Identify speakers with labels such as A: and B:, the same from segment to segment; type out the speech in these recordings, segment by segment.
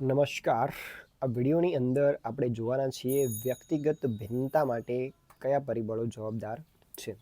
A: નમસ્કાર. આ વિડીયોની અંદર આપણે જોવાના છીએ વ્યક્તિગત ભિન્નતા માટે કયા પરિબળો જવાબદાર છે.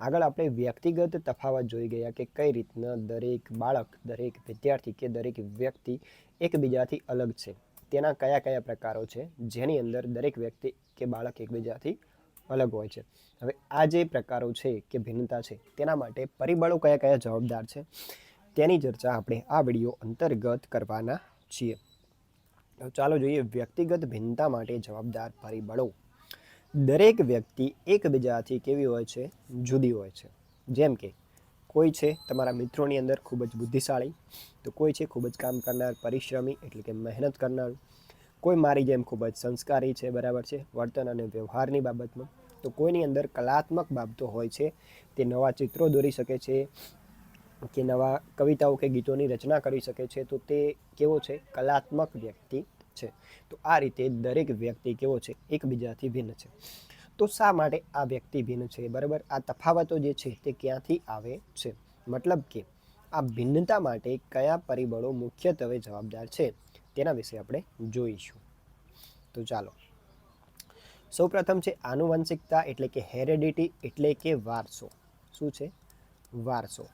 A: આગળ આપણે વ્યક્તિગત તફાવત જોઈ ગયા કે કઈ રીતના દરેક બાળક, દરેક વિદ્યાર્થી કે દરેક વ્યક્તિ એકબીજાથી અલગ છે. તેના કયા કયા પ્રકારો છે, જેની અંદર દરેક વ્યક્તિ કે બાળક એકબીજાથી અલગ હોય છે. હવે આ જે પ્રકારો છે કે ભિન્નતા છે, તેના માટે પરિબળો કયા કયા જવાબદાર છે, તેની ચર્ચા આપણે આ વીડિયો અંતર્ગત કરવાના છીએ. ચાલો જોઈએ વ્યક્તિગત ભિન્નતા માટે જવાબદાર પરિબળો. દરેક વ્યક્તિ એકબીજાથી કેવી હોય છે? જુદી હોય છે. જેમ કે, કોઈ છે તમારા મિત્રોની અંદર ખૂબ જ બુદ્ધિશાળી, તો કોઈ છે ખૂબ જ કામ કરનાર, પરિશ્રમી, એટલે કે મહેનત કરનાર. કોઈ મારી જેમ ખૂબ જ સંસ્કારી છે, બરાબર છે, વર્તન અને વ્યવહારની બાબતમાં. તો કોઈની અંદર કલાત્મક બાબતો હોય છે, તે નવા ચિત્રો દોરી શકે છે કે નવા કવિતાઓ કે ગીતોની રચના કરી શકે છે, તો તે કેવો છે? કલાત્મક વ્યક્તિ છે. તો આ રીતે દરેક વ્યક્તિ કેવો છે? એકબીજાથી ભિન્ન છે. તો શા માટે આ વ્યક્તિ ભિન્ન છે? બરાબર? આ તફાવતો જે છે તે ક્યાંથી આવે છે? મતલબ કે આ ભિન્નતા માટે કયા પરિબળો મુખ્યત્વે જવાબદાર છે? તેના વિશે આપણે જોઈશું. તો ચાલો. સૌપ્રથમ છે આનુવંશિકતા એટલે કે હેરેડિટી એટલે કે વારસો. શું છે? વારસો.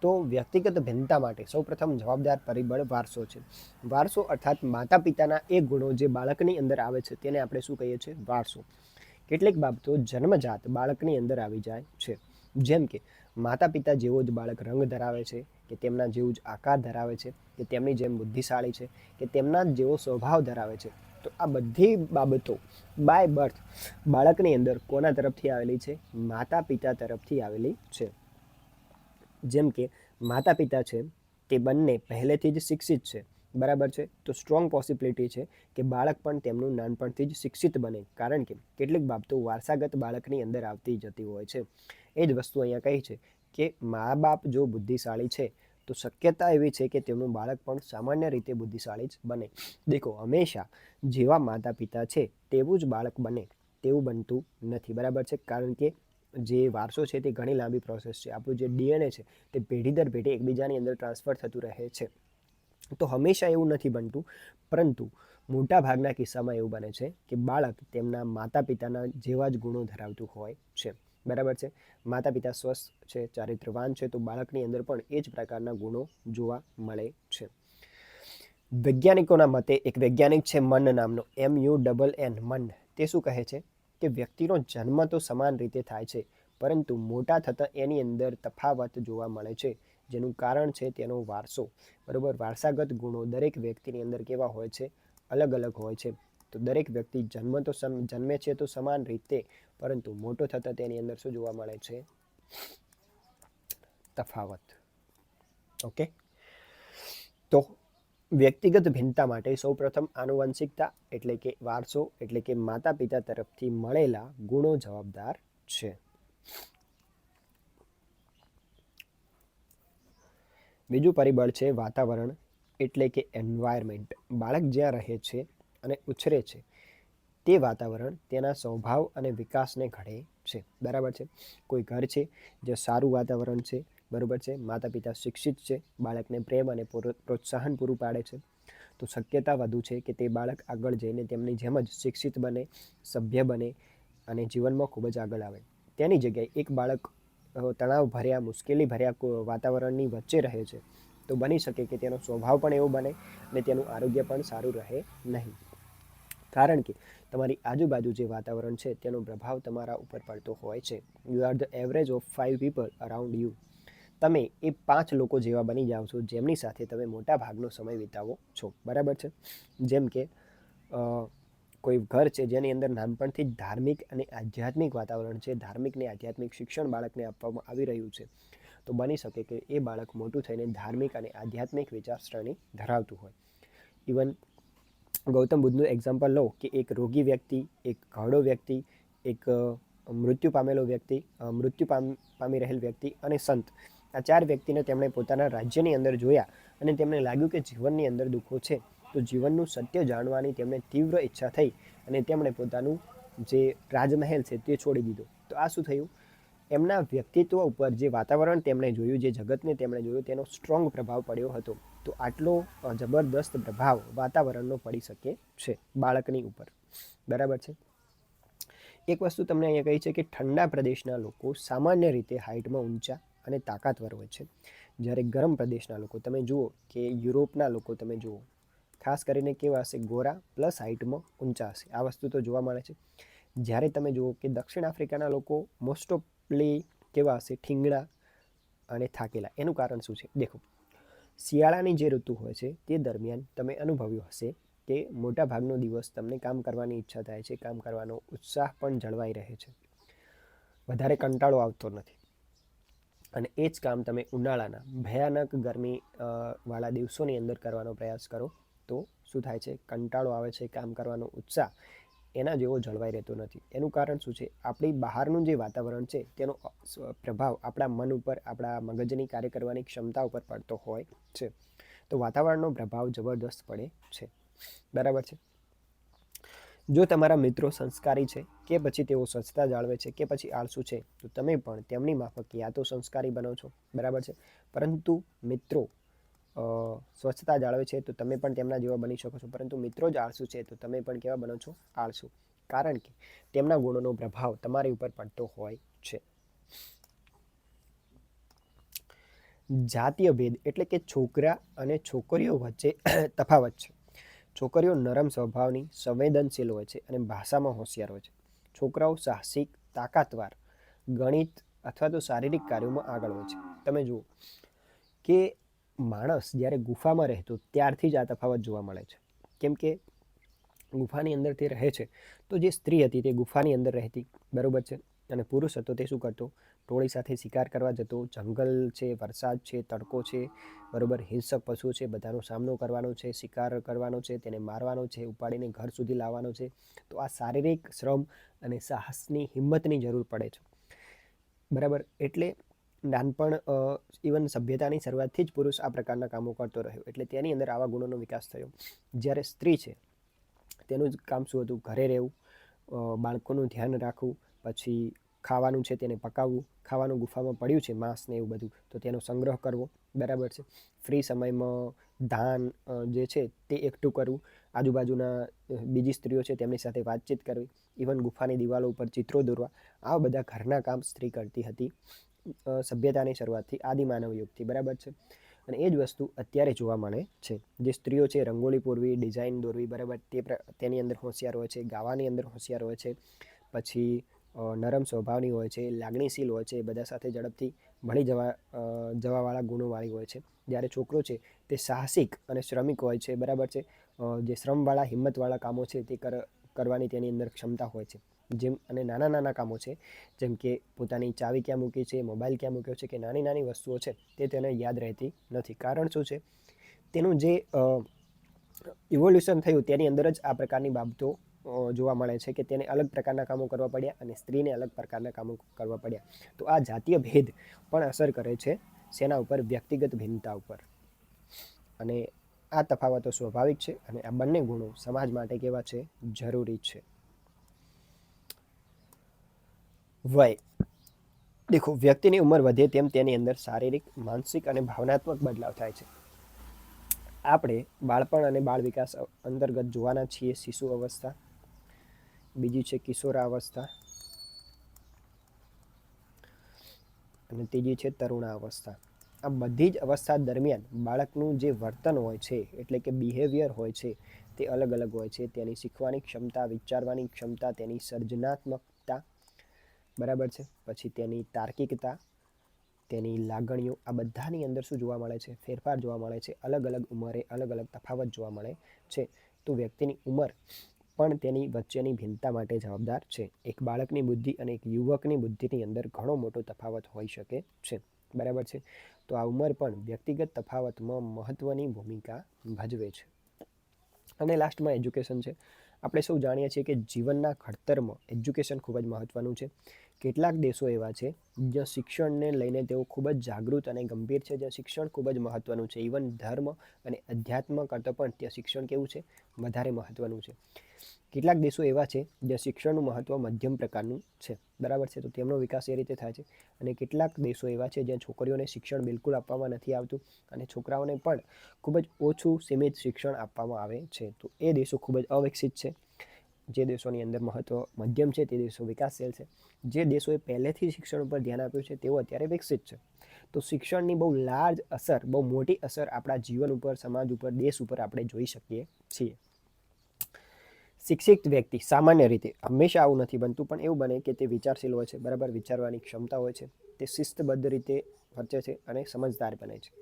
A: તો વ્યક્તિગત ભિન્નતા માટે સૌપ્રથમ જવાબદાર પરિબળ વારસો છે. વારસો અર્થાત માતા પિતાના એ ગુણો જે બાળકની અંદર આવે છે તેને આપણે શું કહીએ છીએ? વારસો. કેટલીક બાબતો જન્મજાત બાળકની અંદર આવી જાય છે. જેમ કે માતા પિતા જેવો જ બાળક રંગ ધરાવે છે, કે તેમના જેવું જ આકાર ધરાવે છે, કે તેમની જેમ બુદ્ધિશાળી છે, કે તેમના જેવો સ્વભાવ ધરાવે છે. તો આ બધી બાબતો બાય બર્થ બાળકની અંદર કોના તરફથી આવેલી છે? માતા પિતા તરફથી આવેલી છે. જેમ કે માતા પિતા છે તે બંને પહેલેથી જ શિક્ષિત છે, બરાબર છે? તો સ્ટ્રોંગ પોસિબિલિટી છે કે બાળક પણ તેમનું નાનપણથી જ શિક્ષિત બને, કારણ કે કેટલીક બાબતો વારસાગત બાળકની અંદર આવતી જતી હોય છે. એ જ વસ્તુ અહીંયા કહી છે કે મા બાપ જો બુદ્ધિશાળી છે, તો શક્યતા એવી છે કે તેમનું બાળક પણ સામાન્ય રીતે બુદ્ધિશાળી જ બને. દેખો, હંમેશા જેવા માતા પિતા છે, તેવું જ બાળક બને, તેવું બનતું નથી, બરાબર છે? કારણ કે જે વારસો છે તે ઘણી લાંબી પ્રોસેસ છે. આપણું જે ડીએનએ છે તે પેઢી દર પેઢી એકબીજાની અંદર ટ્રાન્સફર થતું રહે છે. તો હંમેશા એવું નથી બનતું, પરંતુ મોટા ભાગના કિસ્સામાં એવું બને છે કે બાળક તેમના માતા પિતાના જેવા જ ગુણો ધરાવતું હોય છે. બરાબર છે? માતા પિતા સ્વસ્થ છે ચારિત્રવાન છે, તો બાળકની અંદર પણ એ જ પ્રકારના ગુણો જોવા મળે છે. વૈજ્ઞાનિકોના મતે એક વૈજ્ઞાનિક છે મન નામનો એમ યુ ડબલ એન મન. તે શું કહે છે? કે વ્યક્તિનો જન્મ તો સમાન રીતે થાય છે, પરંતુ મોટા થતાં એની અંદર તફાવત જોવા મળે છે, જેનું કારણ છે તેનો વારસો. બરાબર? વારસાગત ગુણો દરેક વ્યક્તિની અંદર કેવા હોય છે? અલગ અલગ હોય છે. તો દરેક વ્યક્તિ જન્મ તો જન્મે છે તો સમાન રીતે, પરંતુ મોટો થતાં તેની અંદર શું જોવા મળે છે? તફાવત. ઓકે? તો વ્યક્તિગત ભિન્નતા માટે સૌપ્રથમ આનુવંશિકતા એટલે કે વારસો એટલે કે માતા પિતા તરફથી મળેલા ગુણો જવાબદાર છે. બીજું પરિબળ છે વાતાવરણ એટલે કે એન્વાયરમેન્ટ બાળક જ્યાં રહે છે અને ઉછરે છે, તે વાતાવરણ તેના સ્વભાવ અને વિકાસને ઘડે છે. બરાબર છે? કોઈ ઘર છે જે સારું વાતાવરણ છે બરાબર છે? માતા પિતા શિક્ષિત છે, બાળકને પ્રેમ અને પ્રોત્સાહન પૂરું પાડે છે. તો શક્યતા વધુ છે કે તે બાળક આગળ જઈને તેમની જેમ જ શિક્ષિત બને, સભ્ય બને અને જીવનમાં ખૂબ જ આગળ આવે. તેની જગ્યાએ એક બાળક તણાવ ભર્યા મુશ્કેલી ભર્યા વાતાવરણની વચ્ચે રહે છે. તો બની શકે કે તેનો સ્વભાવ પણ એવો બને અને તેનું આરોગ્ય પણ સારું રહે નહીં. કારણ કે તમારી આજુબાજુ જે વાતાવરણ છે તેનો પ્રભાવ તમારા ઉપર પડતો હોય છે. You are the average of five people around you તમે એ પાંચ લોકો જેવા બની જાઓ છો, જેમની સાથે તમે મોટા ભાગનો સમય વિતાવો છો. બરાબર છે? જેમ કે કોઈ ઘર છે જેની અંદર નાનપણથી જ ધાર્મિક અને આધ્યાત્મિક વાતાવરણ છે ધાર્મિક ને આધ્યાત્મિક શિક્ષણ બાળકને આપવામાં આવી રહ્યું છે, તો બની શકે કે એ બાળક મોટું થઈને ધાર્મિક અને આધ્યાત્મિક વિચારસરણી ધરાવતું હોય. ઇવન ગૌતમ બુદ્ધનું એક્ઝામ્પલ લો કે એક રોગી વ્યક્તિ, એક ઘરડો વ્યક્તિ, એક મૃત્યુ પામેલો વ્યક્તિ મૃત્યુ પામ, પામી રહેલ વ્યક્તિ અને સંત આ ચાર વ્યક્તિને તેમણે પોતાના રાજ્યની અંદર જોયા અને તેમને લાગ્યું કે જીવનની અંદર દુઃખો છે, તો જીવનનું સત્ય જાણવાની તેમને તીવ્ર ઈચ્છા થઈ અને તેમણે પોતાનું જે રાજમહેલ છે તે છોડી દીધો. તો આ શું થયું? એમના વ્યક્તિત્વ ઉપર જે વાતાવરણ તેમણે જોયું, જે જગતને તેમણે જોયું, તેનો સ્ટ્રોંગ પ્રભાવ પડ્યો હતો. તો આટલો જબરદસ્ત પ્રભાવ વાતાવરણનો પડી શકે છે બાળકની ઉપર. બરાબર છે? એક વસ્તુ તમને અહીંયા કહી છે કે ઠંડા પ્રદેશના લોકો સામાન્ય રીતે હાઇટમાં ઊંચા અને તાકાતવર હોય છે. જ્યારે ગરમ પ્રદેશના લોકો, તમે જુઓ કે યુરોપના લોકો, તમે જુઓ, ખાસ કરીને કેવા હશે? ગોરા પ્લસ હાઇટમાં ઊંચા હશે. આ વસ્તુ તો જોવા મળે છે. જ્યારે તમે જુઓ કે દક્ષિણ આફ્રિકાના લોકો મોસ્ટ ઓફલી કેવા હશે? ઠીંગણા અને થાકેલા. એનું કારણ શું છે? દેખો. શિયાળાની જે ઋતુ હોય છે, તે દરમિયાન તમે અનુભવ્યું હશે કે મોટા ભાગનો દિવસ તમને કામ કરવાની ઈચ્છા થાય છે, કામ કરવાનો ઉત્સાહ પણ જળવાઈ રહે છે. વધારે કંટાળો આવતો નથી. અને એ જ કામ તમે ઉનાળાના ભયાનક ગરમી વાળા દિવસોની અંદર કરવાનો પ્રયાસ કરો, તો શું થાય છે? કંટાળો આવે છે કામ કરવાનો ઉત્સાહ એના જેવો જળવાઈ રહેતો નથી. એનું કારણ શું છે? આપણી બહારનું જે વાતાવરણ છે, તેનો પ્રભાવ આપણા મન ઉપર, આપણા મગજની કાર્ય કરવાની ક્ષમતા ઉપર પડતો હોય છે. તો વાતાવરણનો પ્રભાવ જબરદસ્ત પડે છે. બરાબર છે? જો તમારા મિત્રો સંસ્કારી છે કે પછી તેઓ સ્વચ્છતા જાળવે છે કે પછી આળસુ છે, તો તમે પણ તેમની માફક યા તો સંસ્કારી બનો છો. બરાબર છે? પરંતુ મિત્રો સ્વચ્છતા જાળવે છે તો તમે પણ તેમના જેવા બની શકો છો. પરંતુ મિત્રો જ આળસુ છે તો તમે પણ કેવા બનો છો? આળસુ. કારણ કે તેમના ગુણોનો પ્રભાવ તમારી ઉપર પડતો હોય છે. જાતીય ભેદ એટલે કે છોકરા અને છોકરીઓ વચ્ચે તફાવત છે. છોકરીઓ નરમ સ્વભાવની, સંવેદનશીલ હોય છે અને ભાષામાં હોશિયાર હોય છે. છોકરાઓ સાહસિક, તાકાતવાર, ગણિત અથવા તો શારીરિક કાર્યોમાં આગળ હોય છે. તમે જુઓ કે માણસ જ્યારે ગુફામાં રહેતો ત્યારથી જ આ તફાવત જોવા મળે છે. કેમ કે ગુફાની અંદર તે રહે છે. તો જે સ્ત્રી હતી તે ગુફાની અંદર રહેતી. બરોબર છે? અને પુરુષ હતો તે શું કરતો? ટોળી સાથે શિકાર કરવા જતો. જંગલ છે, વરસાદ છે, તડકો છે, બરાબર, હિંસક પશુ છે, બધાનો સામનો કરવાનો છે, શિકાર કરવાનો છે, તેને મારવાનો છે, ઉપાડીને ઘર સુધી લાવવાનો છે. તો આ શારીરિક શ્રમ અને સાહસની હિંમતની જરૂર પડે છે. બરાબર? એટલે નાનપણ ઇવન સભ્યતાની શરૂઆતથી જ પુરુષ આ પ્રકારના કામો કરતો રહ્યો. એટલે તેની અંદર આવા ગુણોનો વિકાસ થયો. જ્યારે સ્ત્રી છે, તેનું જ કામ શું હતું? ઘરે રહેવું બાળકોનું ધ્યાન રાખવું, પછી ખાવાનું છે તેને પકાવવું, ખાવાનું ગુફામાં પડ્યું છે માંસ ને એવું બધું, તો તેનો સંગ્રહ કરવો, બરાબર છે. ફ્રી સમયમાં ધાન જે છે તે એકઠું કરવું, આજુબાજુના બીજી સ્ત્રીઓ છે તેમની સાથે વાતચીત કરવી, ઇવન ગુફાની દિવાલો ઉપર ચિત્રો દોરવા, આ બધા ઘરના કામ સ્ત્રી કરતી હતી સભ્યતાની શરૂઆતથી આદિમાનવ યુગથી, બરાબર છે. અને એ જ વસ્તુ અત્યારે જોવા મળે છે. જે સ્ત્રીઓ છે રંગોળી પૂરવી, ડિઝાઇન દોરવી, બરાબર, તે તેની અંદર હોશિયાર હોય છે, ગાવાની અંદર હોશિયાર હોય છે, પછી નરમ સ્વભાવની હોય છે, લાગણીશીલ હોય છે બધા સાથે ઝડપથી ભળી જવા જવાવાળા ગુણોવાળી હોય છે. જ્યારે છોકરો છે તે સાહસિક અને શ્રમિક હોય છે, બરાબર છે? જે શ્રમવાળા, હિંમતવાળા કામો છે તે કર, કરવાની તેની અંદર ક્ષમતા હોય છે. જેમ અને નાના નાના કામો છે, જેમ કે પોતાની ચાવી ક્યાં મૂકી છે, મોબાઈલ ક્યાં મૂક્યો છે કે નાની નાની વસ્તુઓ છે, તે તેને યાદ રહેતી નથી. કારણ શું છે? તેનું જે ઇવોલ્યુશન થયું તેની અંદર જ આ પ્રકારની બાબતો જોવા મળે છે કે તેને અલગ પ્રકારના કામો કરવા પડ્યા અને સ્ત્રીને અલગ પ્રકારના કામો કરવા પડ્યા. તો આ જાતીય ભેદ પણ અસર કરે છે શેના ઉપર વ્યક્તિગત ભિન્નતા ઉપર. અને આ તફાવતો સ્વાભાવિક છે અને આ બંને ગુણો સમાજ માટે કેવા છે? જરૂરી છે. વય. દેખો, વ્યક્તિની ઉંમર વધે તેમ તેની અંદર શારીરિક, માનસિક અને ભાવનાત્મક બદલાવ થાય છે. આપણે બાળપણ અને બાળ વિકાસ અંતર્ગત જોવાના છીએ, શિશુ અવસ્થા બીજી છે કિશોરાવસ્થા અને ત્રીજી છે તરુણાવસ્થા આ બધી જ અવસ્થા દરમિયાન બાળકનું જે વર્તન હોય છે, એટલે કે બિહેવિયર હોય છે, તે અલગ અલગ હોય છે. તેની શીખવાની ક્ષમતા, વિચારવાની ક્ષમતા, તેની સર્જનાત્મકતા, બરાબર છે? પછી તેની તાર્કિકતા, તેની લાગણીઓ, આ બધાની અંદર શું જોવા મળે છે? ફેરફાર જોવા મળે છે. અલગ અલગ ઉંમરે અલગ અલગ તફાવત જોવા મળે છે. તો વ્યક્તિની ઉંમર પણ તેની વચ્ચેની ભિન્નતા માટે જવાબદાર છે. એક બાળકની બુદ્ધિ અને એક યુવકની બુદ્ધિની અંદર ઘણો મોટો તફાવત હોઈ શકે છે. બરાબર છે? તો આ ઉંમર પણ વ્યક્તિગત તફાવતમાં મહત્ત્વની ભૂમિકા ભજવે છે. અને લાસ્ટમાં એજ્યુકેશન છે. આપણે સૌ જાણીએ છીએ કે જીવનના ઘડતરમાં એજ્યુકેશન ખૂબ જ મહત્ત્વનું છે. કેટલાક દેશો એવા છે, જ્યાં શિક્ષણને લઈને તેઓ ખૂબ જ જાગૃત અને ગંભીર છે. જ્યાં શિક્ષણ ખૂબ જ મહત્ત્વનું છે. ઇવન ધર્મ અને અધ્યાત્મ કરતાં પણ ત્યાં શિક્ષણ કેવું છે? વધારે મહત્ત્વનું છે. કેટલાક દેશો એવા છે, જ્યાં શિક્ષણનું મહત્ત્વ મધ્યમ પ્રકારનું છે. બરાબર છે? તો તેમનો વિકાસ એ રીતે થાય છે. અને કેટલાક દેશો એવા છે, જ્યાં છોકરીઓને શિક્ષણ બિલકુલ આપવામાં નથી આવતું અને છોકરાઓને પણ ખૂબ જ ઓછું સીમિત શિક્ષણ આપવામાં આવે છે. તો એ દેશો ખૂબ જ અવિકસિત છે. જે દેશોની અંદર મહત્ત્વ મધ્યમ છે, તે દેશો વિકાસશીલ છે. જે દેશોએ પહેલેથી શિક્ષણ ઉપર ધ્યાન આપ્યું છે, તેઓ અત્યારે વિકસિત છે. તો શિક્ષણની બહુ લાર્જ અસર, બહુ મોટી અસર આપણા જીવન ઉપર, સમાજ ઉપર, દેશ ઉપર આપણે જોઈ શકીએ છીએ. શિક્ષિત વ્યક્તિ સામાન્ય રીતે હંમેશા આવું નથી બનતું, પણ એવું બને કે તે વિચારશીલ હોય છે, બરાબર વિચારવાની ક્ષમતા હોય છે, તે શિસ્તબદ્ધ રીતે વર્તે છે અને સમજદાર બને છે.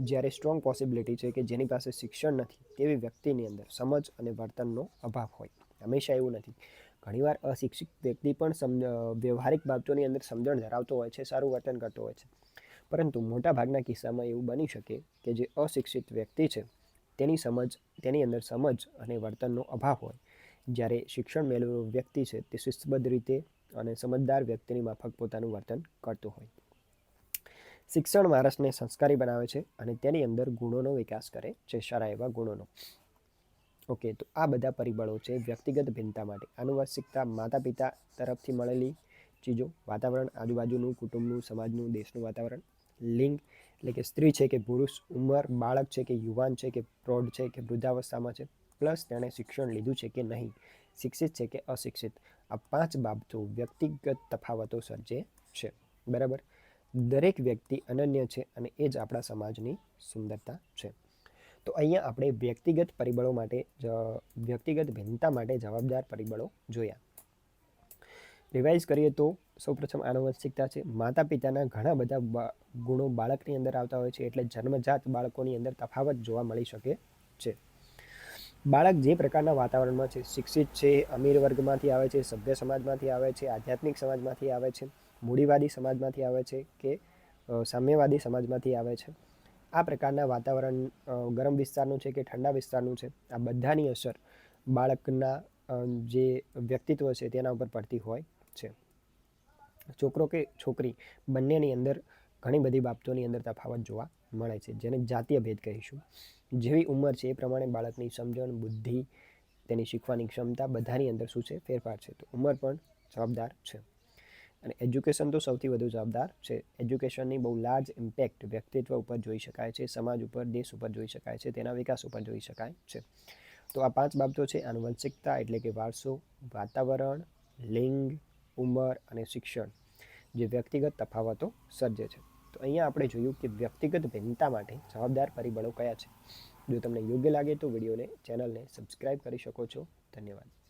A: જ્યારે સ્ટ્રોંગ પોસિબિલિટી છે કે જેની પાસે શિક્ષણ નથી, તેવી વ્યક્તિની અંદર સમજ અને વર્તનનો અભાવ હોય. હંમેશા એવું નથી. ઘણીવાર અશિક્ષિત વ્યક્તિ પણ વ્યવહારિક બાબતોની અંદર સમજણ ધરાવતો હોય છે, સારું વર્તન કરતો હોય છે. પરંતુ મોટાભાગના કિસ્સામાં એવું બની શકે કે જે અશિક્ષિત વ્યક્તિ છે, તેની સમજ, તેની અંદર સમજ અને વર્તનનો અભાવ હોય. જ્યારે શિક્ષણ મેળવેલો વ્યક્તિ છે, તે શિસ્તબદ્ધ રીતે અને સમજદાર વ્યક્તિની માફક પોતાનું વર્તન કરતો હોય. શિક્ષણ માણસને સંસ્કારી બનાવે છે અને તેની અંદર ગુણોનો વિકાસ કરે છે, સારા એવા ગુણોનો. ઓકે, તો આ બધા પરિબળો છે વ્યક્તિગત ભિન્નતા માટે. આનુવંશિકતા માતા પિતા તરફથી મળેલી ચીજો, વાતાવરણ, આજુબાજુનું કુટુંબનું, સમાજનું, દેશનું વાતાવરણ, લિંગ, એટલે કે સ્ત્રી છે કે પુરુષ, ઉંમર, બાળક છે કે યુવાન છે કે પ્રૌઢ છે કે વૃદ્ધાવસ્થામાં છે, પ્લસ તેણે શિક્ષણ લીધું છે કે નહીં, શિક્ષિત છે કે અશિક્ષિત, આ પાંચ બાબતો વ્યક્તિગત તફાવતો સર્જે છે. બરાબર? દરેક વ્યક્તિ અનન્ય છે અને એ જ આપણા સમાજની સુંદરતા છે. તો અહીંયા આપણે વ્યક્તિગત પરિબળો માટે વ્યક્તિગત ભિન્નતા માટે જવાબદાર પરિબળો જોયા. રિવાઇઝ કરીએ તો સૌપ્રથમ આનુવંશિકતા છે. માતા પિતાના ઘણા બધા ગુણો બાળકની અંદર આવતા હોય છે, એટલે જન્મજાત બાળકોની અંદર તફાવત જોવા મળી શકે છે. બાળક જે પ્રકારના વાતાવરણમાં છે, શિક્ષિત છે, અમીર વર્ગમાંથી આવે છે, સભ્ય સમાજમાંથી આવે છે, આધ્યાત્મિક સમાજમાંથી આવે છે, મૂડીવાદી સમાજમાંથી આવે છે કે સામ્યવાદી સમાજમાંથી આવે છે. આ પ્રકારના વાતાવરણ ગરમ વિસ્તારનું છે કે ઠંડા વિસ્તારનું છે, આ બધાની અસર બાળકના જે વ્યક્તિત્વ છે તેના ઉપર પડતી હોય છે. છોકરો કે છોકરી બંનેની અંદર ઘણી બધી બાબતોની અંદર તફાવત જોવા મળે છે, જેને જાતીય ભેદ કહીશું. જેવી ઉંમર છે એ પ્રમાણે બાળકની સમજણ, બુદ્ધિ, તેની શીખવાની ક્ષમતા બધાની અંદર શું છે? ફેરફાર છે. તો ઉંમર પણ જવાબદાર છે. અને એજ્યુકેશન તો સૌથી વધુ જવાબદાર છે. એજ્યુકેશનની બહુ લાર્જ ઇમ્પેક્ટ વ્યક્તિત્વ ઉપર જોઈ શકાય છે, સમાજ ઉપર, દેશ ઉપર જોઈ શકાય છે, તેના વિકાસ ઉપર જોઈ શકાય છે. તો આ પાંચ બાબતો છે આનુવંશિકતા એટલે કે વારસો, વાતાવરણ, લિંગ, ઉંમર અને શિક્ષણ, જે વ્યક્તિગત તફાવતો સર્જે છે. તો અહીંયા આપણે જોયું કે વ્યક્તિગત ભિન્નતા માટે જવાબદાર પરિબળો કયા છે? જો તમને યોગ્ય લાગે તો વિડીયોને, ચેનલને સબસ્ક્રાઈબ કરી શકો છો. ધન્યવાદ.